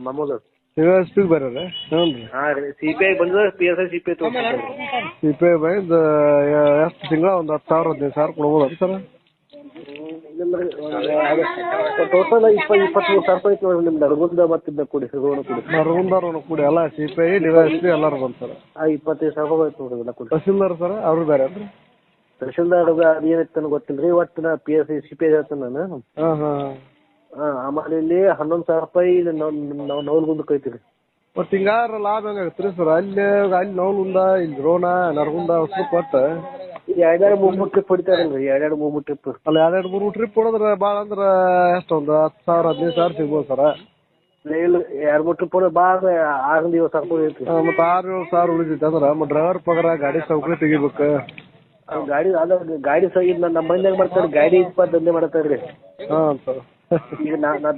ಮಾಮೂಲು ನೀವು ಬರೋದ ಹ್ಞೂ ರೀ. ಹಾಂ ರೀ. ಸಿ ಪಿ ಐ ಬಂದ್ರೆ P S I C P I ತೊಗೊಂಡು ಸಿ ಪಿ ಐ ಬಂದು ಎಷ್ಟು ತಿಂಗಳ ಒಂದು ಹತ್ತು ಸಾವಿರ ಹದಿನೈದು ಸಾವಿರ ಕೊಡ್ಬೋದು ಸರ್ ಟೋಟಲ್ ಇಪ್ಪ ಇಪ್ಪತ್ಮೂರು ಸಾವಿರ ರೂಪಾಯಿ ಐತಿ ನೋಡ್ರಿ ನಿಮ್ದು ಅಡಗುಂದ ಮತ್ತಿದ್ದ ಕೂಡಿ ಸಿಗೋಣ ಕೂಡಿ. ನರಗುಂದವ್ರು ಕೂಡಿ ಎಲ್ಲ C P I D Y S P ಎಲ್ಲರೂ ಬಂದು ಸರ್. ಆ ಇಪ್ಪತ್ತೈದು ಸಾವಿರ ರೂಪಾಯಿ ಐತಿ ನೋಡ್ರಿ ಎಲ್ಲ ಕೂಡಿ. ತಹಸೀಲ್ದಾರ್ ಸರ್ ಅವ್ರು ಬೇರೆ ಅಲ್ರಿ ತಹಶೀಲ್ದಾರ್ ಅಡುಗ ಅದು ಏನೈತೆ ನನಗೆ ಗೊತ್ತಿಲ್ಲ ರೀ ಒಟ್ಟು ನಾ P S I C P I ಹೇಳ್ತೇನೆ ನಾನು. ಹಾಂ ಹಾಂ. ಹಾಂ ಆಮೇಲೆ ಇಲ್ಲಿ ಹನ್ನೊಂದು ಸಾವಿರ ರೂಪಾಯಿ ನಾವು ನಾವ್ ಐತಿ ರೀ ಮತ್ತು ಹಿಂಗಾರ ಲಾಭ ಹೆಂಗಾಗತ್ತೆ ರೀ ಸರ್? ಅಲ್ಲಿ ಅಲ್ಲಿ ನವಲುಂದ ಇಲ್ಲಿ ರೋಣ ನರಗುಂದ ಅಷ್ಟು ಕೊಟ್ಟು ಎರಡೆರಡು ಮೂರು ಮೂರು ಟ್ರಿಪ್ ಹೊಡಿತಾರಲ್ರಿ ಎರಡೆರಡು ಮೂರು ಮೂರು ಟ್ರಿಪ್ ಅಲ್ಲ ಎರಡೆರಡು ಮೂರು ಟ್ರಿಪ್ ಹೊಡೆದ್ರೆ ಭಾಳ ಅಂದ್ರೆ ಎಷ್ಟು ಒಂದ್ ಹತ್ತು ಸಾವಿರ ಹದಿನೈದು ಸಾವಿರ ಸಿಗ್ಬೋದು ಸರ. ಇಲ್ಲ ಎರಡು ಮೂರು ಟ್ರಿಪ್ ಹೊಡೆದ್ರೆ ಭಾಳ ಆರು ಏಳು ಸಾವಿರ ರೂಪಾಯಿ ಐತಿ ಮತ್ತು ಆರು ಏಳು ಸಾವಿರ ಉಳಿತೈತೆ ಅಂದ್ರೆ ಮತ್ತು ಡ್ರೈವರ್ ಪಗಾರ ಗಾಡಿ ಸೌಕರ್ಯ ತೆಗಿಬೇಕು? ಗಾಡಿ ಅದ ಗಾಡಿ ಸಹ ಇದು ನಮ್ಮ ಮನ್ಯಾಗ ಮಾಡ್ತಾರೆ ಗಾಡಿ ಇಪ್ಪತ್ತು ದಂಧೆ ಮಾಡ್ತಾರೆ ರೀ ಹಾಂ ಸರ್. ಈಗ ನಾ ನಾ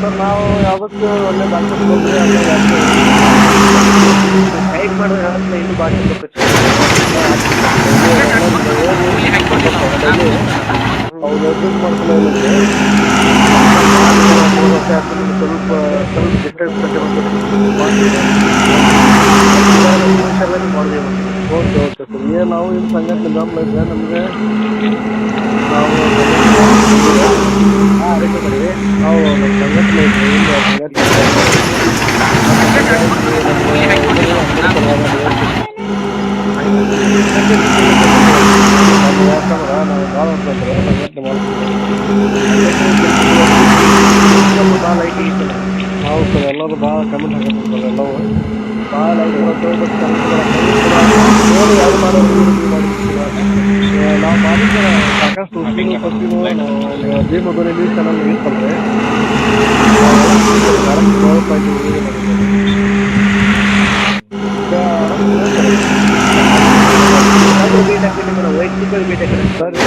ಸರ್ ನಾವು ಯಾವತ್ತು ಒಳ್ಳೆ ಡಾಕ್ಟರ್ ಹೋಗ್ರಿ ಟೈಟ್ ಮಾಡಿದ್ರೆ ಇನ್ನು ಬಾಕಿ ಎಡ್ಮಿಟ್ ಮಾಡ್ಕೊಳ್ಳೋ ಸ್ವಲ್ಪ ಸ್ವಲ್ಪ ಡಿಫ್ರೆನ್ಸ್ ನಾವು ಸಂಗತಿ ನಮಗೆ ನಾವು ನಾವು ನಮ್ಮ ನಮ್ಗೆ ಯಾಕಂದ್ರೆ ನಾವು ಭಾಳ ಎಲ್ಲರೂ ಭಾಳ ಕಮೆಂಟ್ ಹಾಕಿರ್ತಾರೆ ಎಲ್ಲವೂ. ಭಾಳ ನೋಡಿ, ಯಾರು ಮಾಡೋದು ನಾವು ಮಾಡಿದ್ರೆ ಸಾಕಷ್ಟು ಪತ್ತಿನೂ ನಾವು ಭೀಮಧ್ವನಿ ನ್ಯೂಸ್ ಚಾನಲ್ ಇರ್ತಲ್ರಿ ಭೇಟಿ ಹಾಕಿದ್ರೆ ವೈಯಕ್ತಿಕ ಭೇಟಿ ಸರಿ